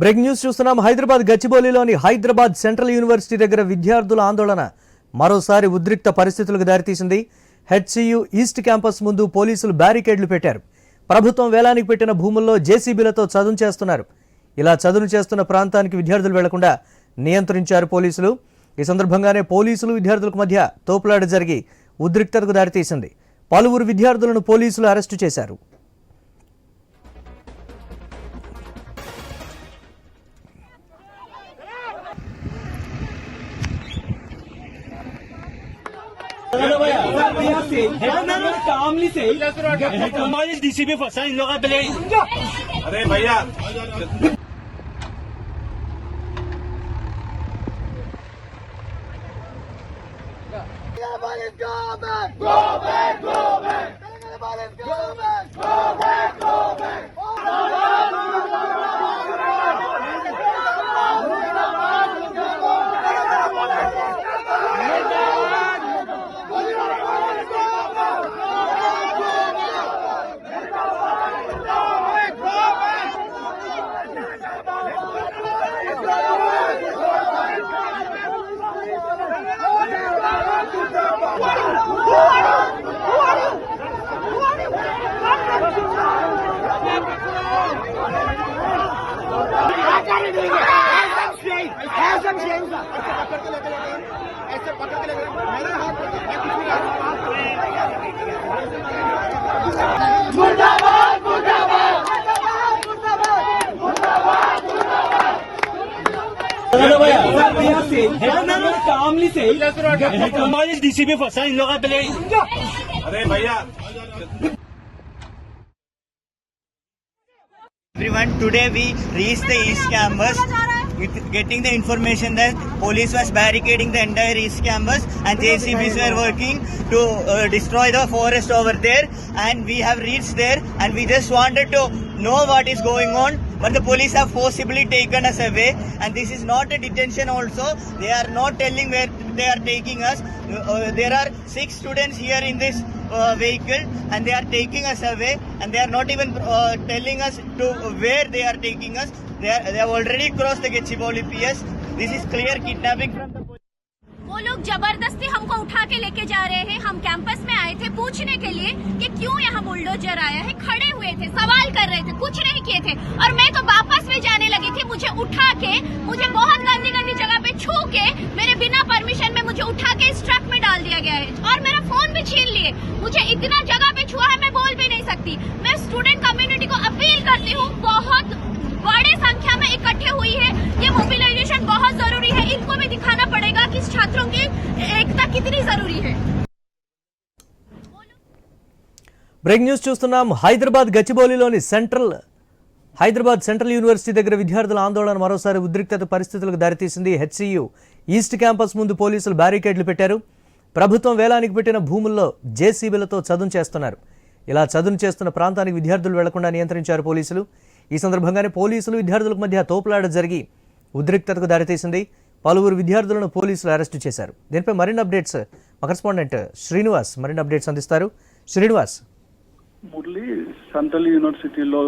Breaking news చూస్తున్నాం. హైదరాబాద్ గచ్చిబౌలిలోని Hyderabad central university దగ్గర విద్యార్థుల ఆందోళన మరోసారి ఉద్రిక్త పరిస్థితులకు దారితీసింది. హెచ్సియు ఈస్ట్ క్యాంపస్ ముందు పోలీసులు బ్యారికేడ్లు పెట్టారు. ప్రభుత్వం వేలానికి పెట్టిన భూముల్లో జేసీబీలతో చదును చేస్తున్నారు. ఇలా చదును చేస్తున్న ప్రాంతానికి విద్యార్థులు వెళ్ళకుండా నియంత్రించారు పోలీసులు. ఈ సందర్భంగానే పోలీసులు విద్యార్థులకు మధ్య తోపులాట జరిగి ఉద్రిక్తతకు దారితీసింది. పలువురు విద్యార్థులను పోలీసులు అరెస్టు చేశారు. कामली से हमारे डीसीपी फंसा इन लोग अरे भैया Everybody go back! Go back! Go back! Everybody go back! Go back! Go back! हमारे डीसी फंसा इन लोग अरे भैया Everyone, today we reached the East with getting the information that police was barricading the entire east campus and jcbs were working to uh, destroy the forest over there and we have reached there and we just wanted to know what is going on but the police have forcibly taken us away and this is not a detention also. They are not telling where they are taking us. Uh, there are six students here in this uh, vehicle and they are taking us away and they are not even uh, telling us to where they are taking us they have already crossed the Gachibowli PS this is clear kidnapping from the वो लोग ज़बरदस्ती हमको उठा के लेके जा रहे हैं। हम कैंपस में आए थे पूछने के लिए कि क्यों यहाँ बुलडोजर आया है। खड़े हुए थे, सवाल कर रहे थे, कुछ नहीं किए थे। और मैं तो वापस में जाने लगी थी मुझे उठा के, मुझे बहुत गंदी गंदी जगह पे छू के मेरे बिना परमिशन में मुझे उठा के इस ट्रक में डाल दिया गया है। और मेरा फ़ोन भी छीन लिए। मुझे इतना जगह पे छुआ है, मैं बोल भी नहीं सकती। मैं स्टूडेंट कम्युनिटी को अपील करती हूँ, बहुत बड़ी संख्या में इकट्ठे हुई है ये मोबिलाइजेशन बहुत जरूरी है इनको भी दिखाना पड़ेगा कि छात्रों की एकता कितनी जरूरी है బ్రేక్ న్యూస్ చూస్తున్నాం హైదరాబాద్ గచ్చిబౌలిలోని సెంట్రల్ హైదరాబాద్ సెంట్రల్ యూనివర్సిటీ దగ్గర విద్యార్థుల ఆందోళన మరోసారి ఉద్రిక్తత పరిస్థితులకు దారితీసింది హెచ్సియు ఈస్ట్ క్యాంపస్ ముందు పోలీసులు బ్యారికేడ్లు పెట్టారు ప్రభుత్వం వేలానికి పెట్టిన భూముల్లో జేసీబీలతో చదును చేస్తున్నారు ఇలా చదును చేస్తున్న ప్రాంతానికి విద్యార్థులు వెళ్లకుండా నియంత్రించారు పోలీసులు ఈ సందర్భంగానే పోలీసులు విద్యార్థులకు మధ్య తోపులాట జరిగి ఉద్రిక్తతకు దారితీసింది. పలువురు విద్యార్థులను పోలీసులు అరెస్టు చేశారు. దీనిపై మరిన్ని అప్డేట్స్ మా కరెస్పాండెంట్ శ్రీనివాస్ మరిన్ని అప్డేట్స్ అందిస్తారు. శ్రీనివాస్. మురళి సెంట్రల్ యూనివర్సిటీలో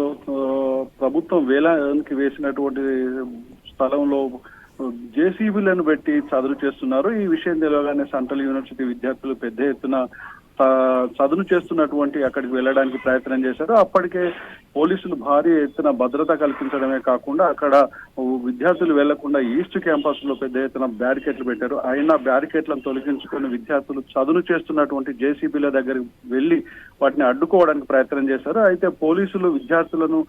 ప్రభుత్వం వేలానికి వేసినటువంటి స్థలంలో జేసీబీలను పెట్టి చదువు చేస్తున్నారు. ఈ విషయం తెలియగానే సెంట్రల్ యూనివర్సిటీ విద్యార్థులు పెద్ద ఎత్తున ఆ, చేస్తున్నటువంటి అక్కడికి వెళ్ళడానికి ప్రయత్నం చేశారు. అప్పటికే పోలీసులు భారీ ఎత్తున భద్రత కల్పించడమే కాకుండా అక్కడ విద్యార్థులు వెళ్ళకుండా ఈస్ట్ క్యాంపస్లో పెద్ద ఎత్తున బ్యారికేట్లు పెట్టారు. అయినా బ్యారికేట్లను తొలగించుకొని విద్యార్థులు చదును చేస్తున్నటువంటి జేసీబీల దగ్గరికి వెళ్ళి వాటిని అడ్డుకోవడానికి ప్రయత్నం చేశారు. అయితే పోలీసులు విద్యార్థులను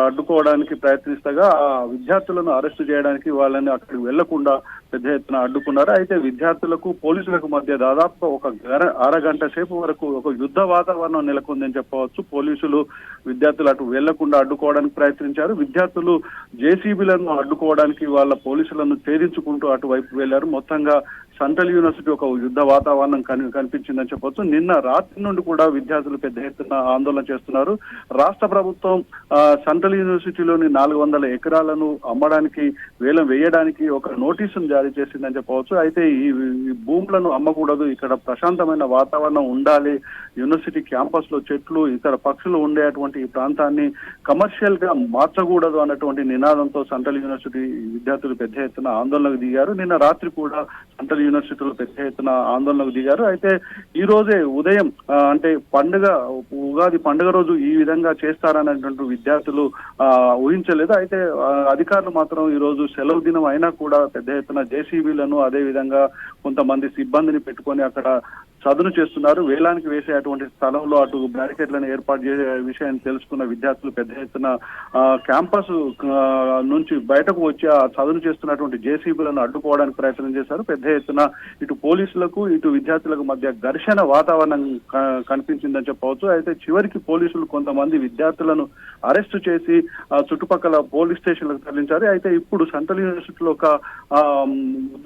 అడ్డుకోవడానికి ప్రయత్నిస్తగా ఆ విద్యార్థులను అరెస్టు చేయడానికి వాళ్ళని అక్కడికి వెళ్ళకుండా పెద్ద ఎత్తున అడ్డుకున్నారు. అయితే విద్యార్థులకు పోలీసులకు మధ్య దాదాపు ఒక అరగంట సేపు వరకు ఒక యుద్ధ వాతావరణం నెలకొందని చెప్పవచ్చు. పోలీసులు విద్యార్థులు అటు వెళ్ళకుండా అడ్డుకోవడానికి ప్రయత్నించారు. విద్యార్థులు జేసీబీలను అడ్డుకోవడానికి వాళ్ళ పోలీసులను ఛేదించుకుంటూ అటువైపు వెళ్ళారు. మొత్తంగా సెంట్రల్ యూనివర్సిటీ ఒక యుద్ధ వాతావరణం కని కనిపించిందని చెప్పొచ్చు. నిన్న రాత్రి నుండి కూడా విద్యార్థులు పెద్ద ఎత్తున ఆందోళన చేస్తున్నారు. రాష్ట్ర ప్రభుత్వం సెంట్రల్ యూనివర్సిటీలోని నాలుగు వందల ఎకరాలను అమ్మడానికి వేలం వేయడానికి ఒక నోటీసును జారీ చేసిందని చెప్పవచ్చు. అయితే ఈ ఈ భూములను అమ్మకూడదు. ఇక్కడ ప్రశాంతమైన వాతావరణం ఉండాలి. యూనివర్సిటీ క్యాంపస్లో చెట్లు ఇతర పక్షులు ఉండేటువంటి ఈ ప్రాంతాన్ని కమర్షియల్గా మార్చకూడదు అన్నటువంటి నినాదంతో సెంట్రల్ యూనివర్సిటీ విద్యార్థులు పెద్ద ఎత్తున ఆందోళనకు దిగారు. నిన్న రాత్రి కూడా సెంట్రల్ యూనివర్సిటీలు పెద్ద ఎత్తున ఆందోళనకు దిగారు. అయితే ఈ రోజే ఉదయం అంటే పండుగ ఉగాది పండుగ రోజు ఈ విధంగా చేస్తారనేటువంటి విద్యార్థులు ఆ, ఊహించలేదు. అయితే అధికారులు మాత్రం ఈ రోజు సెలవు దినం అయినా కూడా పెద్ద ఎత్తున జేసీబీలను అదే విధంగా కొంతమంది సిబ్బందిని పెట్టుకొని అక్కడ చదును చేస్తున్నారు. వేలానికి వేసే అటువంటి స్థలంలో అటు బ్యారికేడ్లను ఏర్పాటు చేసే విషయాన్ని తెలుసుకున్న విద్యార్థులు పెద్ద ఎత్తున క్యాంపస్ నుంచి బయటకు వచ్చి ఆ చదును చేస్తున్నటువంటి జేసీబీలను అడ్డుకోవడానికి ప్రయత్నం చేశారు. పెద్ద ఎత్తున ఇటు పోలీసులకు ఇటు విద్యార్థులకు మధ్య ఘర్షణ వాతావరణం కనిపించిందని చెప్పవచ్చు. అయితే చివరికి పోలీసులు కొంతమంది విద్యార్థులను అరెస్టు చేసి ఆ, చుట్టుపక్కల పోలీస్ స్టేషన్లకు తరలించారు. అయితే ఇప్పుడు సెంట్రల్ యూనివర్సిటీలో ఒక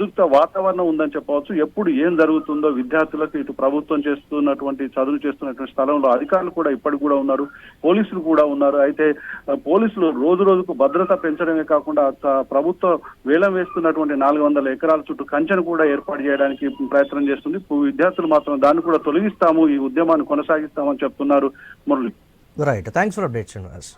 ఉద్రిక్త వాతావరణం ఉందని చెప్పవచ్చు. ఎప్పుడు ఏం జరుగుతుందో విద్యార్థులకు ఇటు ప్రభుత్వం చేస్తున్నటువంటి చదువు చేస్తున్నటువంటి స్థలంలో అధికారులు కూడా ఇప్పటికి కూడా ఉన్నారు. పోలీసులు కూడా ఉన్నారు. అయితే పోలీసులు రోజు రోజుకు భద్రత పెంచడమే కాకుండా ప్రభుత్వం వేలం వేస్తున్నటువంటి నాలుగు వందల ఎకరాల చుట్టూ కంచెను కూడా ఏర్పాటు చేయడానికి ప్రయత్నం చేస్తుంది. విద్యార్థులు మాత్రం దాన్ని కూడా తొలగిస్తాము. ఈ ఉద్యమాన్ని కొనసాగిస్తామని చెప్తున్నారు Murali. Right thanks for update Srinivas